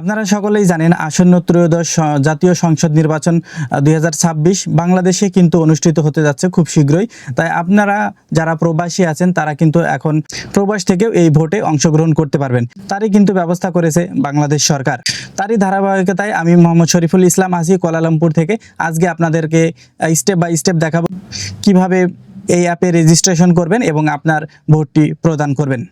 আপনারা সকলেই জানেন, আসন্ন ত্রয়োদশ জাতীয় সংসদ নির্বাচন দুই হাজার ছাব্বিশ বাংলাদেশে কিন্তু অনুষ্ঠিত হতে যাচ্ছে খুব শীঘ্রই। তাই আপনারা যারা প্রবাসী আছেন, তারা কিন্তু এখন প্রবাস থেকেও এই ভোটে অংশগ্রহণ করতে পারবেন। তারই কিন্তু ব্যবস্থা করেছে বাংলাদেশ সরকার। তারই ধারাবাহিকতায় আমি মোহাম্মদ শরীফুল ইসলাম আসি কোয়ালালামপুর থেকে। আজকে আপনাদেরকে স্টেপ বাই স্টেপ দেখাবো কীভাবে এই অ্যাপে রেজিস্ট্রেশন করবেন এবং আপনার ভোটটি প্রদান করবেন।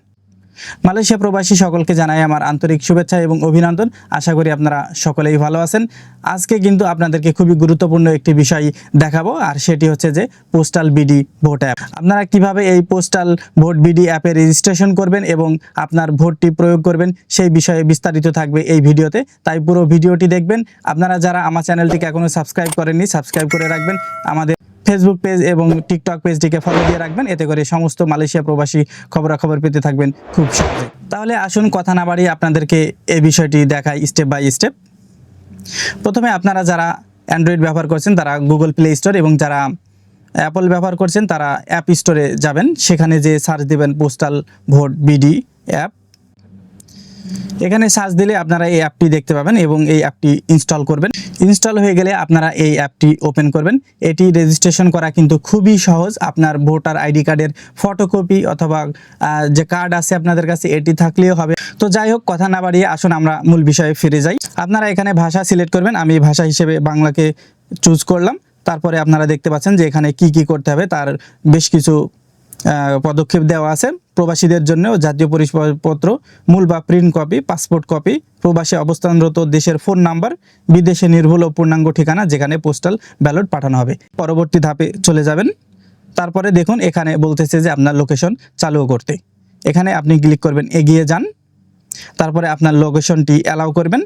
মালয়েশিয়া প্রবাসী সকলকে জানাই আমার আন্তরিক শুভেচ্ছা এবং অভিনন্দন। আশা করি আপনারা সকলেই ভালো আছেন। আজকে কিন্তু আপনাদেরকে খুবই গুরুত্বপূর্ণ একটি বিষয় দেখাবো, আর সেটি হচ্ছে যে পোস্টাল বিডি ভোট অ্যাপ। আপনারা কীভাবে এই পোস্টাল ভোট বিডি অ্যাপে রেজিস্ট্রেশন করবেন এবং আপনার ভোটটি প্রয়োগ করবেন, সেই বিষয়ে বিস্তারিত থাকবে এই ভিডিওতে। তাই পুরো ভিডিওটি দেখবেন। আপনারা যারা আমার চ্যানেলটিকে এখনও সাবস্ক্রাইব করেননি, সাবস্ক্রাইব করে রাখবেন। আমাদের ফেসবুক পেজ এবং টিকটক পেজটিকে ফলো দিয়ে রাখবেন। এতে করে সমস্ত মালয়েশিয়া প্রবাসী খবরাখবর পেতে থাকবেন খুব সহজে। তাহলে আসুন কথা না বাড়িয়ে আপনাদেরকে এই বিষয়টি দেখাই স্টেপ বাই স্টেপ প্রথমে আপনারা যারা অ্যান্ড্রয়েড ব্যবহার করছেন, তারা গুগল প্লে স্টোর এবং যারা অ্যাপল ব্যবহার করছেন, তারা অ্যাপ স্টোরে যাবেন। সেখানে যে সার্চ দেবেন পোস্টাল ভোট বিডি অ্যাপ এখানে সার্চ দিলে আপনারা এই অ্যাপটি দেখতে পাবেন এবং এই অ্যাপটি ইনস্টল করবেন। ইনস্টল হয়ে গেলে আপনারা এই অ্যাপটি ওপেন করবেন। এটি রেজিস্ট্রেশন করা কিন্তু খুবই সহজ। আপনার ভোটার আইডি কার্ডের ফটোকপি অথবা যে কার্ড আছে আপনাদের কাছে, এটি থাকলেও হবে। তো যাই হোক, কথা না বাড়িয়ে আসুন, আমরা মূল বিষয়ে ফিরে যাই। আপনারা এখানে ভাষা সিলেক্ট করবেন। আমি ভাষা হিসেবে বাংলাকে চুজ করলাম। তারপরে আপনারা দেখতে পাচ্ছেন যে এখানে কি কি করতে হবে। তার বেশ কিছু পদক্ষেপ দেওয়া আছে। প্রবাসীদের জন্য জাতীয় পরিচয়পত্র, মূল বা প্রিন্ট কপি পাসপোর্ট কপি প্রবাসী অবস্থানরত দেশের ফোন নাম্বার বিদেশে নির্ভুল ও পূর্ণাঙ্গ ঠিকানা যেখানে পোস্টাল ব্যালট পাঠানো হবে। পরবর্তী ধাপে চলে যাবেন। তারপরে দেখুন, এখানে বলতেছে যে আপনার লোকেশন চালু করতে। এখানে আপনি ক্লিক করবেন, এগিয়ে যান। তারপরে আপনার লোকেশনটি অ্যালাউ করবেন।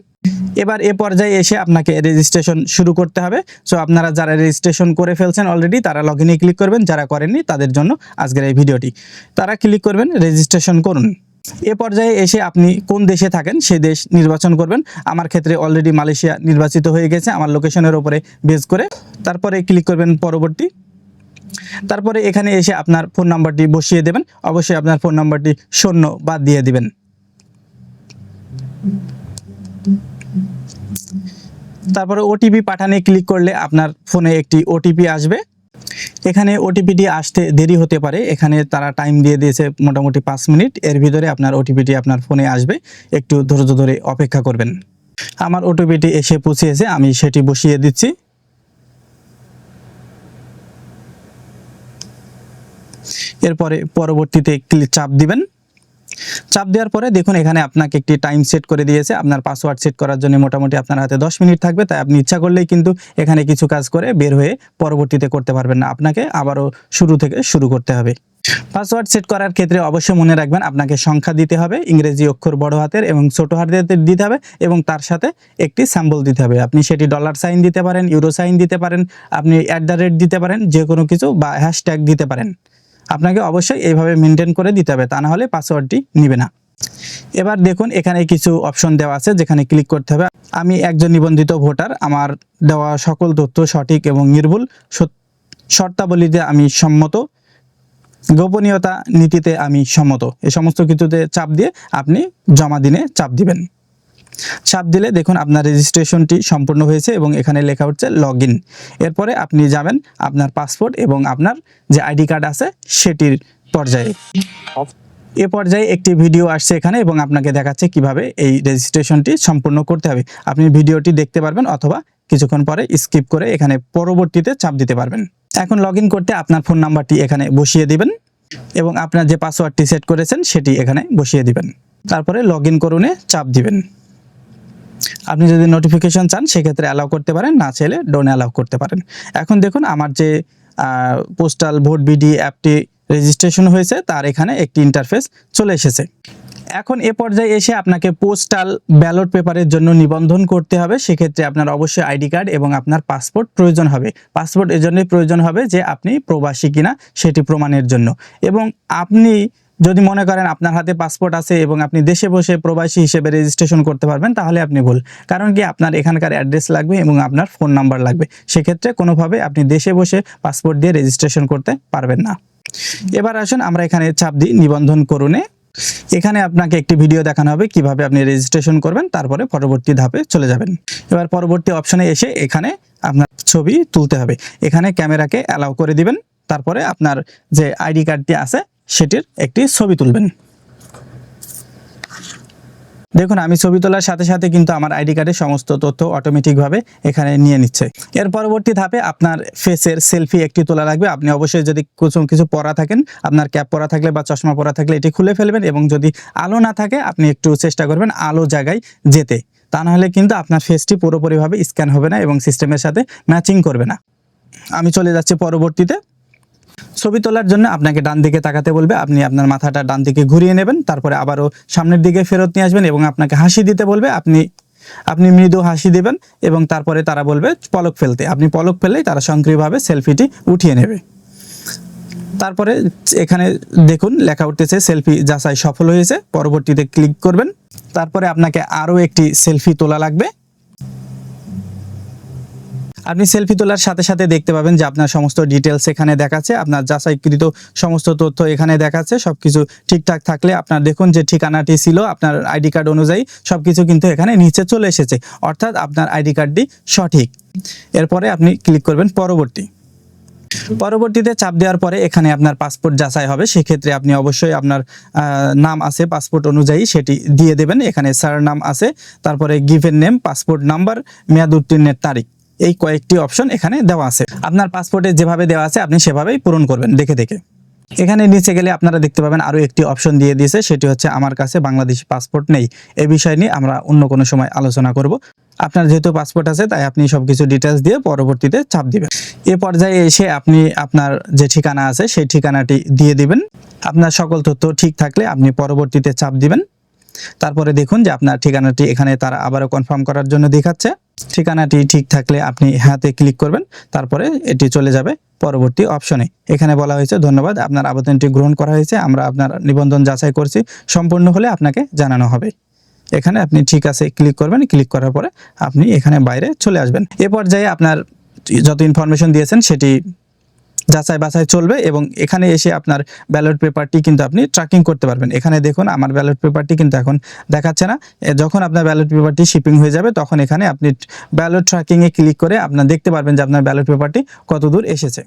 এবার এ পর্যায়ে এসে আপনাকে রেজিস্ট্রেশন শুরু করতে হবে। সো আপনারা যারা রেজিস্ট্রেশন করে ফেলছেন অলরেডি তারা লগ ইনে ক্লিক করবেন। যারা করেননি, তাদের জন্য আজকের এই ভিডিওটি। তারা ক্লিক করবেন রেজিস্ট্রেশন করুন। এ পর্যায়ে এসে আপনি কোন দেশে থাকেন, সে দেশ নির্বাচন করবেন। আমার ক্ষেত্রে অলরেডি মালয়েশিয়া নির্বাচিত হয়ে গেছে, আমার লোকেশনের উপরে বেস করে। তারপরে ক্লিক করবেন পরবর্তী। তারপরে এখানে এসে আপনার ফোন নাম্বারটি বসিয়ে দেবেন। অবশ্যই আপনার ফোন নাম্বারটি শূন্য বাদ দিয়ে দিবেন। তারপরে ওটিপি পাঠানে ক্লিক করলে আপনার ফোনে একটি ওটিপি আসবে। এখানে ওটিপিটি আসতে দেরি হতে পারে। এখানে তারা টাইম দিয়ে দিয়েছে মোটামুটি পাঁচ মিনিট। এর ভিতরে আপনার ওটিপিটি আপনার ফোনে আসবে। একটু ধৈর্য ধরে অপেক্ষা করবেন। আমার ওটিপিটি এসে পৌঁছেছে। আমি সেটি বসিয়ে দিচ্ছি। এরপরে পরবর্তীতে ক্লিক চাপ দিবেন। চাপ দেওয়ার পরে দেখুন, এখানে আপনাকে একটি টাইম সেট করে দিয়েছে। আপনার পাসওয়ার্ড সেট করার জন্য মোটামুটি আপনার হাতে দশ মিনিট থাকবে। তাই আপনি ইচ্ছা করলেই কিন্তু এখানে কিছু কাজ করে বের হয়ে পরবর্তীতে করতে পারবেন না। আপনাকে আবারও শুরু থেকে শুরু করতে হবে। পাসওয়ার্ড সেট করার ক্ষেত্রে অবশ্যই মনে রাখবেন, আপনাকে সংখ্যা দিতে হবে, ইংরেজি অক্ষর বড় হাতের এবং ছোট হাতের দিতে হবে এবং তার সাথে একটি স্যাম্বল দিতে হবে। আপনি সেটি ডলার সাইন দিতে পারেন ইউরো সাইন দিতে পারেন, আপনি অ্যাট দ্য রেট দিতে পারেন যে কোনো কিছু বা হ্যাশট্যাগ দিতে পারেন। আপনাকে অবশ্যই এইভাবে মেনটেন করে দিতে হবে, তা না হলে পাসওয়ার্ডটি নিবে না। এবার দেখুন, এখানে কিছু অপশন দেওয়া আছে, যেখানে ক্লিক করতে হবে। আমি একজন নিবন্ধিত ভোটার, আমার দেওয়া সকল তথ্য সঠিক এবং নির্ভুল। শর্তাবলীতে আমি সম্মত, গোপনীয়তা নীতিতে আমি সম্মত। এই সমস্ত কিছুতে চাপ দিয়ে আপনি জমা দিনে চাপ দিবেন। চাপ দিলে দেখুন আপনার রেজিস্ট্রেশনটি সম্পূর্ণ হয়েছে এবং এখানে লেখা হচ্ছে লগ এরপরে আপনি যাবেন আপনার পাসপোর্ট এবং আপনার যে আইডি কার্ড আছে সেটির পর্যায়ে। এ পর্যায়ে একটি ভিডিও আসছে এখানে এবং আপনাকে দেখাচ্ছে কীভাবে এই রেজিস্ট্রেশনটি সম্পূর্ণ করতে হবে। আপনি ভিডিওটি দেখতে পারবেন অথবা কিছুক্ষণ পরে স্কিপ করে এখানে পরবর্তীতে চাপ দিতে পারবেন। এখন লগ করতে আপনার ফোন নাম্বারটি এখানে বসিয়ে দিবেন এবং আপনার যে পাসওয়ার্ডটি সেট করেছেন সেটি এখানে বসিয়ে দিবেন। তারপরে লগ ইন করুনে চাপ দিবেন। আপনি যদি নোটিফিকেশন চান, সেক্ষেত্রে অ্যালাউ করতে পারেন, না চাইলে ডোন অ্যালাউ করতে পারেন। এখন দেখুন, আমার যে পোস্টাল ভোট বিডি অ্যাপটি রেজিস্ট্রেশন হয়েছে, তার এখানে একটি ইন্টারফেস চলে এসেছে। এখন এ পর্যায়ে এসে আপনাকে পোস্টাল ব্যালট পেপারের জন্য নিবন্ধন করতে হবে। সেক্ষেত্রে আপনার অবশ্যই আইডি কার্ড এবং আপনার পাসপোর্ট প্রয়োজন হবে। পাসপোর্ট এজন্যই প্রয়োজন হবে যে, আপনি প্রবাসী কিনা, সেটি প্রমাণের জন্য। এবং আপনি যদি মনে করেন আপনার হাতে পাসপোর্ট আছে এবং আপনি দেশে বসে প্রবাসী হিসেবে রেজিস্ট্রেশন করতে পারবেন, তাহলে আপনি ভুল। কারণ কি? আপনার এখানকার অ্যাড্রেস লাগবে এবং আপনার ফোন নাম্বার লাগবে। সেক্ষেত্রে কোনোভাবে আপনি দেশে বসে পাসপোর্ট দিয়ে রেজিস্ট্রেশন করতে পারবেন না। এবার আসুন, আমরা এখানে চাপ দিই নিবন্ধন করুনে। এখানে আপনাকে একটি ভিডিও দেখানো হবে কীভাবে আপনি রেজিস্ট্রেশন করবেন, তারপরে পরবর্তী ধাপে চলে যাবেন। এবার পরবর্তী অপশনে এসে এখানে আপনার ছবি তুলতে হবে। এখানে ক্যামেরাকে অ্যালাউ করে দিবেন। তারপরে আপনার যে আইডি কার্ডটি আছে সেটির একটি ছবি তুলবেন। দেখুন, আমি ছবি তোলার সাথে সাথে কিন্তু আমার আইডি কার্ডের সমস্ত তথ্য অটোমেটিকভাবে এখানে নিয়ে নিচ্ছে। এর পরবর্তী ধাপে আপনার ফেসের সেলফি একটি তোলা লাগবে। আপনি অবশ্যই যদি কিছু কিছু পরা থাকেন, আপনার ক্যাপ পরা থাকলে বা চশমা পরা থাকলে এটি খুলে ফেলবেন এবং যদি আলো না থাকে, আপনি একটু চেষ্টা করবেন আলো জায়গায় যেতে। তা নাহলে কিন্তু আপনার ফেসটি পুরোপুরিভাবে স্ক্যান হবে না এবং সিস্টেমের সাথে ম্যাচিং করবে না। আমি চলে যাচ্ছি পরবর্তীতে। ছবি তোলার জন্য আপনাকে ডান দিকে তাকাতে বলবে, আপনি আপনার মাথাটা ডান দিকে ঘুরিয়ে নেবেন, তারপরে আবারও সামনের দিকে ফেরত নিয়ে আসবেন এবং আপনাকে হাসি দিতে বলবে, আপনি আপনি মৃদু হাসি দেবেন এবং তারপরে তারা বলবে পলক ফেলতে। আপনি পলক ফেললেই তারা সক্রিয়ভাবে সেলফিটি উঠিয়ে নেবে। তারপরে এখানে দেখুন, লেখা উঠতেছে, সেলফি যাচাই সফল হয়েছে। পরবর্তীতে ক্লিক করবেন। তারপরে আপনাকে আরও একটি সেলফি তোলা লাগবে। আপনি সেলফি তোলার সাথে সাথে দেখতে পাবেন যে আপনার সমস্ত ডিটেলস এখানে দেখাচ্ছে, আপনার যাচাইকৃত সমস্ত তথ্য এখানে দেখাচ্ছে সব কিছু ঠিকঠাক থাকলে আপনার দেখুন যে ঠিকানাটি ছিল, আপনার আইডি কার্ড অনুযায়ী সব কিছু কিন্তু এখানে নিচে চলে এসেছে, অর্থাৎ আপনার আইডি কার্ডটি সঠিক। এরপরে আপনি ক্লিক করবেন পরবর্তী। পরবর্তীতে চাপ দেওয়ার পরে এখানে আপনার পাসপোর্ট যাচাই হবে, সেক্ষেত্রে আপনি অবশ্যই আপনার নাম আছে পাসপোর্ট অনুযায়ী সেটি দিয়ে দেবেন, এখানে স্যার নাম আছে, তারপরে গিভেন নেম পাসপোর্ট নাম্বার মেয়াদ উত্তীর্ণের তারিখ। এই কয়েকটি অপশন এখানে দেওয়া আছে। আপনার পাসপোর্টে যেভাবে দেওয়া আছে, আপনি সেভাবেই পূরণ করবেন দেখে দেখে। এখানে নিচে গেলে আপনারা দেখতে পাবেন আরও একটি অপশন দিয়ে দিয়েছে, সেটি হচ্ছে আমার কাছে বাংলাদেশি পাসপোর্ট নেই। এ বিষয় নিয়ে আমরা অন্য কোনো সময় আলোচনা করব। আপনার যেহেতু পাসপোর্ট আছে, তাই আপনি সবকিছু ডিটেলস দিয়ে পরবর্তীতে চাপ দিবেন। এ পর্যায়ে এসে আপনি আপনার যে ঠিকানা আছে, সেই ঠিকানাটি দিয়ে দিবেন। আপনার সকল তথ্য ঠিক থাকলে আপনি পরবর্তীতে চাপ দিবেন। তারপরে দেখুন যে আপনার ঠিকানাটি এখানে তারা আবারও কনফার্ম করার জন্য দেখাচ্ছে। ঠিকানাটি ঠিক থাকলে আপনি হাতে ক্লিক করবেন, তারপরে এটি চলে যাবে পরবর্তী অপশনে। এখানে বলা হয়েছে, ধন্যবাদ, আপনার আবেদনটি গ্রহণ করা হয়েছে, আমরা আপনার নিবন্ধন যাচাই করছি, সম্পূর্ণ হলে আপনাকে জানানো হবে। এখানে আপনি ঠিক আছে, ক্লিক করবেন, ক্লিক করার পরে আপনি এখানে বাইরে চলে আসবেন। এ পর্যায়ে আপনার যত ইনফরমেশন দিয়েছেন, সেটি যাচাই বাছাই চলবে এবং এখানে এসে আপনার ব্যালট পেপারটি কিন্তু আপনি ট্র্যাকিং করতে পারবেন। এখানে দেখুন, আমার ব্যালট পেপারটি কিন্তু এখন দেখাচ্ছে না। যখন আপনার ব্যালট পেপারটি শিপিং হয়ে যাবে, তখন এখানে আপনি ব্যালট ট্র্যাকিংয়ে ক্লিক করে আপনার দেখতে পারবেন যে আপনার ব্যালট পেপারটি কত দূর এসেছে।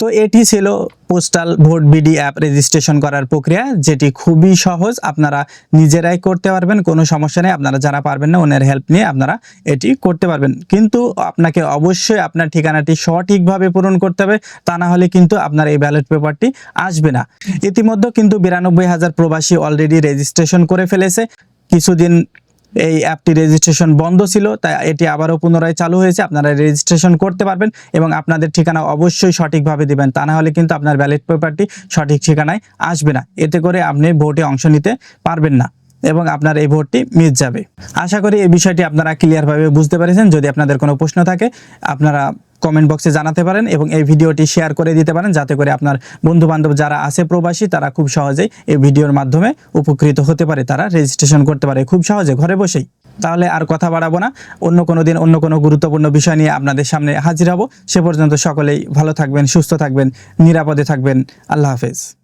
তো এটি ছিল postal vote BD app registration করার প্রক্রিয়া, যেটি খুবই সহজ। আপনারা নিজেরাই করতে পারবেন, কোনো সমস্যা নেই। আপনারা যারা পারবেন না, ওনার হেল্প নিয়ে আপনারা এটি করতে পারবেন। কিন্তু আপনাকে অবশ্যই আপনার ঠিকানাটি সঠিকভাবে পূরণ করতে হবে, তা না হলে কিন্তু আপনার এই ব্যালট পেপারটি আসবে না। ইতিমধ্যে কিন্তু বিরানব্বই হাজার প্রবাসী অলরেডি রেজিস্ট্রেশন করে ফেলেছে। কিছুদিন এই অ্যাপটি রেজিস্ট্রেশন বন্ধ ছিল, তাই এটি আবারও পুনরায় চালু হয়েছে। আপনারা রেজিস্ট্রেশন করতে পারবেন এবং আপনাদের ঠিকানা অবশ্যই সঠিকভাবে দেবেন। তা না হলে কিন্তু আপনার ব্যালেট পেপারটি সঠিক ঠিকানায় আসবে না। এতে করে আপনি ভোটে অংশ নিতে পারবেন না। এবং আপনার এই ভোটটি মিস যাবে। আশা করি এই বিষয়টি আপনারা ক্লিয়ারভাবে বুঝতে পেরেছেন। যদি আপনাদের কোনো প্রশ্ন থাকে, আপনারা কমেন্ট বক্সে জানাতে পারেন এবং এই ভিডিওটি শেয়ার করে দিতে পারেন। যাতে করে আপনার বন্ধু বান্ধব যারা আছে প্রবাসী, তারা খুব সহজেই এই ভিডিওর মাধ্যমে উপকৃত হতে পারে। তারা রেজিস্ট্রেশন করতে পারে খুব সহজে ঘরে বসেই। তাহলে আর কথা বাড়াবো না। অন্য কোনো দিন অন্য কোনো গুরুত্বপূর্ণ বিষয় নিয়ে আপনাদের সামনে হাজির হব। সে পর্যন্ত সকলেই ভালো থাকবেন, সুস্থ থাকবেন, নিরাপদে থাকবেন। আল্লাহ হাফেজ।